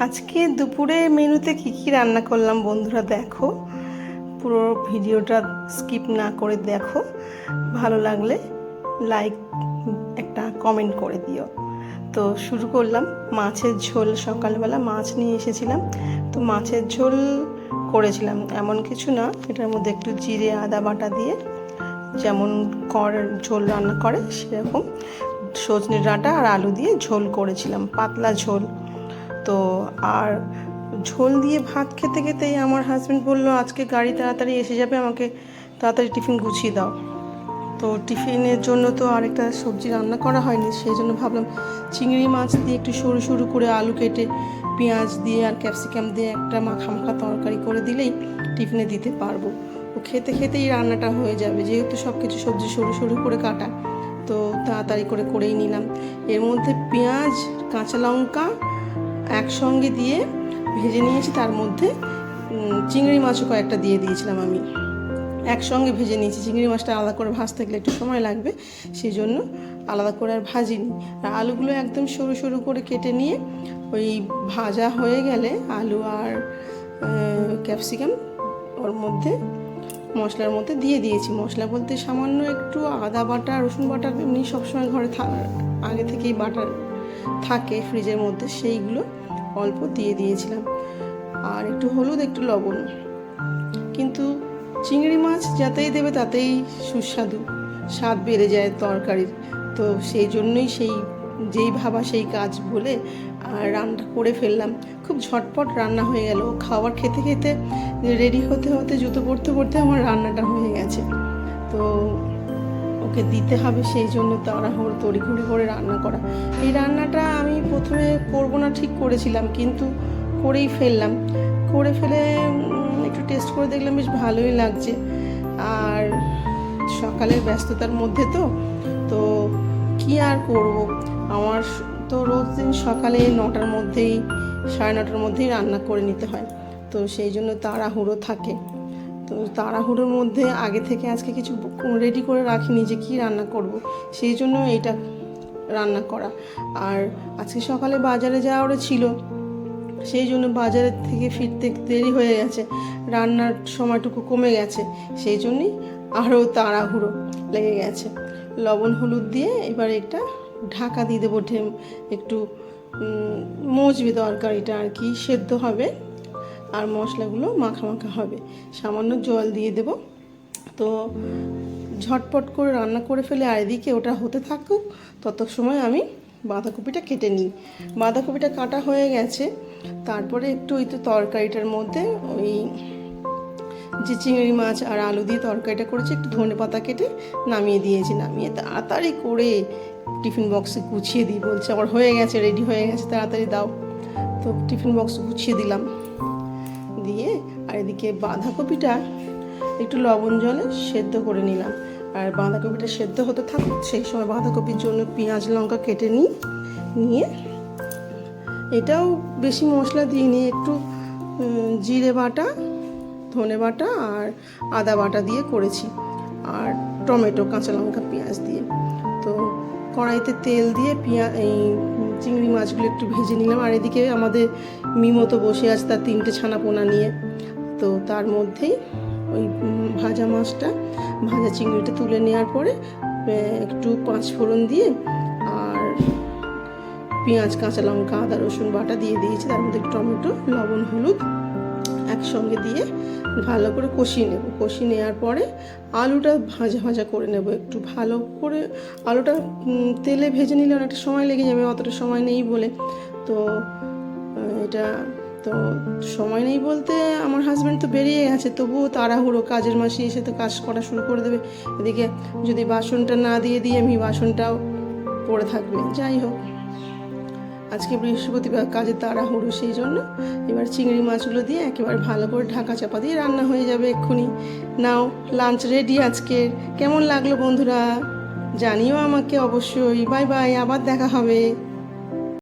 আজকে দুপুরে মেনুতে কি কি রান্না করলাম বন্ধুরা দেখো। পুরো ভিডিওটা স্কিপ না করে দেখো। ভালো লাগলে লাইক, একটা কমেন্ট করে দিও। তো শুরু করলাম মাছের ঝোল। সকালবেলা মাছ নিয়ে এসেছিলাম। তো মাছের ঝোল করেছিলাম। এমন কিছু না, এটার মধ্যে একটু জিরে, আদা বাটা দিয়ে যেমন কর ঝোল রান্না করে সেরকম। সজনে ডাঁটা আর আলু দিয়ে ঝোল করেছিলাম, পাতলা ঝোল। তো আর ঝোল দিয়ে ভাত খেতে খেতেই আমার হাজব্যান্ড বলল, আজকে গাড়ি তাড়াতাড়ি এসে যাবে, আমাকে তাড়াতাড়ি টিফিন গুছিয়ে দাও। তো টিফিনের জন্য তো আরেকটা সবজি রান্না করা হয়নি, সেই জন্য ভাবলাম চিংড়ি মাছ দিয়ে একটু সরু সরু করে আলু কেটে পেঁয়াজ দিয়ে আর ক্যাপসিকাম দিয়ে একটা মাখা মাখা তরকারি করে দিলেই টিফিনে দিতে পারব। ও খেতে খেতেই রান্নাটা হয়ে যাবে, যেহেতু সব কিছু সবজি সরু সরু করে কাটা, তো তাড়াতাড়ি করে করেই নিলাম। এর মধ্যে পেঁয়াজ, কাঁচা লঙ্কা একসঙ্গে দিয়ে ভেজে নিয়েছি, তার মধ্যে চিংড়ি মাছও কয়েকটা দিয়ে দিয়েছিলাম আমি। একসঙ্গে ভেজে নিয়েছি। চিংড়ি মাছটা আলাদা করে ভাজতে গেলে একটু সময় লাগবে সেই জন্য আলাদা করে আর ভাজিনি। আর আলুগুলো একদম সরু সরু করে কেটে নিয়ে, ওই ভাজা হয়ে গেলে আলু আর ক্যাপসিকাম ওর মধ্যে, মশলার মধ্যে দিয়ে দিয়েছি। মশলা বলতে সামান্য একটু আদা বাটা, রসুন বাটা এমনি সবসময় ঘরে থা- আগে থেকেই বাটা থাকে ফ্রিজের মধ্যে, সেইগুলো অল্প দিয়ে দিয়েছিলাম। আর একটু হলুদ, একটু লবণ। কিন্তু চিংড়ি মাছ যাতেই দেবে তাতেই সুস্বাদু। স্বাদ বেড়ে যায় তরকারির। তো সেই জন্যই সেই, যেই ভাবা সেই কাজ বলে আর রান্না করে ফেললাম। খুব ঝটপট রান্না হয়ে গেল। খাবার খেতে খেতে রেডি হতে হতে জুতো পড়তে পড়তে আমার রান্নাটা হয়ে গেছে। তো ওকে দিতে হবে, সেই জন্য তাড়াহুড়ো তড়িঘড়ি করে রান্না করা। এই রান্নাটা আমি প্রথমে করব না, ঠিক করেছিলাম, কিন্তু করেই ফেললাম। করে ফেলে একটু টেস্ট করে দেখলাম, বেশ ভালোই লাগছে। আর সকালের ব্যস্ততার মধ্যে তো তো কি আর করব? আমার তো রোজ দিন সকালে নটার মধ্যেই, সাড়ে নটার মধ্যেই রান্না করে নিতে হয়। তো সেই জন্য তাড়াহুড়ো থাকে। তো তাড়াহুড়োর মধ্যে আগে থেকে আজকে কিছু রেডি করে রাখিনি যে কি রান্না করব। সেই জন্য এইটা রান্না করা। আর আজকে সকালে বাজারে যাওয়ারও ছিল। সেই জন্য বাজারের থেকে ফিরতে দেরি হয়ে গেছে। রান্নার সময়টুকু কমে গেছে। সেই জন্যই আরও তাড়াহুড়ো লেগে গেছে। লবণ হলুদ দিয়ে এবার একটা ঢাকা দিয়ে দেবো ঢেম। একটু মজবে তরকারিটা আর কি। সেদ্ধ হবে। আর মশলাগুলো মাখা মাখা হবে। সামান্য জল দিয়ে দেব। তো ঝটপট করে রান্না করে ফেলে আর এদিকে ওটা হতে থাকুক তত সময় আমি বাঁধাকপিটা কেটে নিই। বাঁধাকপিটা কাটা হয়ে গেছে। তারপরে একটু ওই তো তরকারিটার মধ্যে ওই যে চিংড়ি মাছ আর আলু দিয়ে তরকারিটা করেছি, একটু ধনে পাতা কেটে নামিয়ে দিয়েছি। নামিয়ে তাড়াতাড়ি করে টিফিন বক্সে গুছিয়ে দিই বলছে, আমার হয়ে গেছে, রেডি হয়ে গেছে, তাড়াতাড়ি দাও। তো টিফিন বক্স গুছিয়ে দিলাম। দিয়ে আর এদিকে বাঁধাকপিটা একটু লবণ জলে সেদ্ধ করে নিলাম। আর বাঁধাকপিটা সেদ্ধ হতে থাকুক, সেই সময় বাঁধাকপির জন্য পেঁয়াজ, লঙ্কা কেটে নিই, নিয়ে এটাও বেশি মশলা দিইনি, একটু জিরে বাটা, ধনে বাটা আর আদা বাটা দিয়ে করেছি। আর টমেটো, কাঁচা লঙ্কা, পেঁয়াজ দিয়ে। তো কড়াইতে তেল দিয়ে পেঁয়াজ এই চিংড়ি মাছগুলো একটু ভেজে নিলাম। আর এদিকে আমাদের মিমতো বসে আছে তার তিনটে ছানা পোনা নিয়ে। তো তার মধ্যেই ওই ভাজা মাছটা, ভাজা চিংড়িটা তুলে নেওয়ার পরে একটু পাঁচ ফোড়ন দিয়ে আর পেঁয়াজ, কাঁচা লঙ্কা, আদা, রসুন বাটা দিয়ে দিয়েছি। তার মধ্যে টমেটো, লবণ, হলুদ একসঙ্গে দিয়ে ভালো করে কষিয়ে নেব। কষিয়ে নেওয়ার পরে আলুটা ভাজা ভাজা করে নেব একটু। ভালো করে আলুটা তেলে ভেজে নিলে অনেকটা সময় লেগে যাবে, অতটা সময় নেই বলে। তো এটা তো সময় নেই বলতে আমার হাজব্যান্ড তো বেরিয়ে গেছে, তবুও তাড়াহুড়ো। কাজের মাসে এসে তো কাজ করা শুরু করে দেবে। এদিকে যদি বাসনটা না দিয়ে দিই, আমি বাসনটাও পড়ে থাকবে। যাই হোক। আজকে বৃহস্পতিবার কাজে তাড়াহুড়ো, সেই জন্য এবার চিংড়ি মাছগুলো দিয়ে একেবারে ভালো করে ঢাকা চাপা দিয়ে রান্না হয়ে যাবে এক্ষুনি। নাও লাঞ্চ রেডি আজকের কেমন লাগল বন্ধুরা? জানিও আমাকে অবশ্যই। বাই বাই, আবার দেখা হবে।